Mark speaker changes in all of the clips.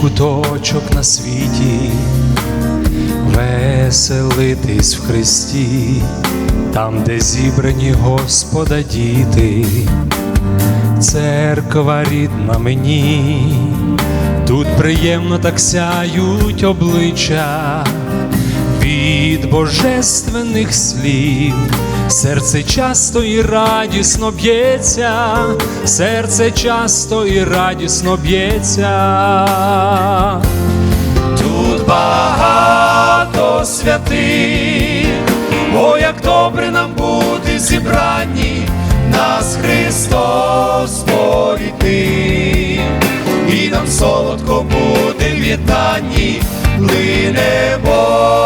Speaker 1: куточок на світі, веселитись в Христі, там, де зібрані Господа діти, церква рідна мені, тут приємно так сяють обличчя від божественних слів, серце часто і радісно б'ється, серце часто і радісно б'ється. Тут багато святих, о, як добре нам бути зібрані, нас Христос поріднив, і нам солодко буде в єднанні, лине Богу хвала,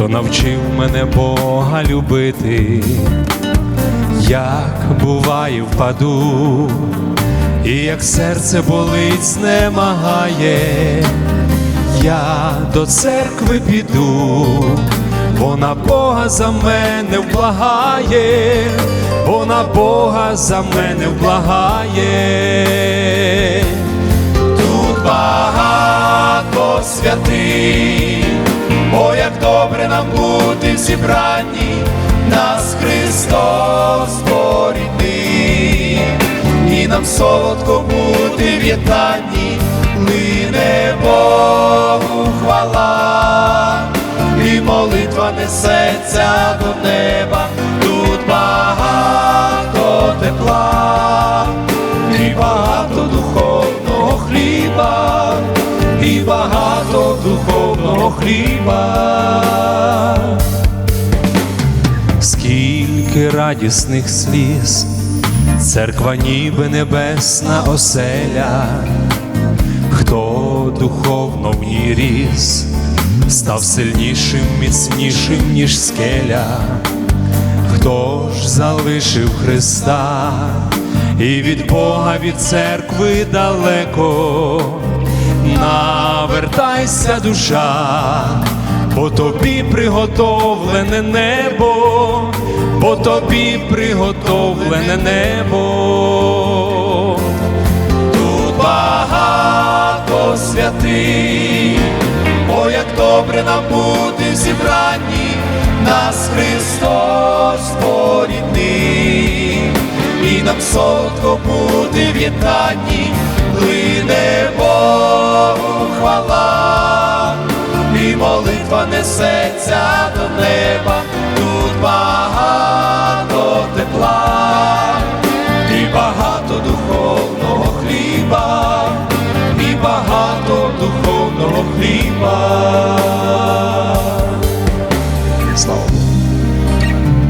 Speaker 1: хто навчив мене Бога любити, як буває впаду, і як серце болить, знемагає, я до церкви піду, вона Бога за мене вблагає, вона Бога за мене вблагає. Тут багато святих, о, як добре нам бути в зібранні, нас Христос поріднив, і нам солодко бути в єднанні, лине Богу хвала, і молитва несеться до неба, тут багато тепла, і багато духовного хліба, і багато духовного хліба. Скільки радісних сліз, церква ніби небесна оселя, хто духовно в ній ріс, став сильнішим, міцнішим, ніж скеля, хто ж залишив Христа і від Бога, від церкви далеко, навертайся, душа, бо тобі приготовлене небо, бо тобі приготовлене небо. Тут багато святих, о, як добре нам бути в зібранні, нас Христос поріднив, і нам солодко бути в єднанні, лине Богу хвала, і молитва несеться до неба, тут багато тепла, і багато духовного хліба, і багато духовного хліба. Слава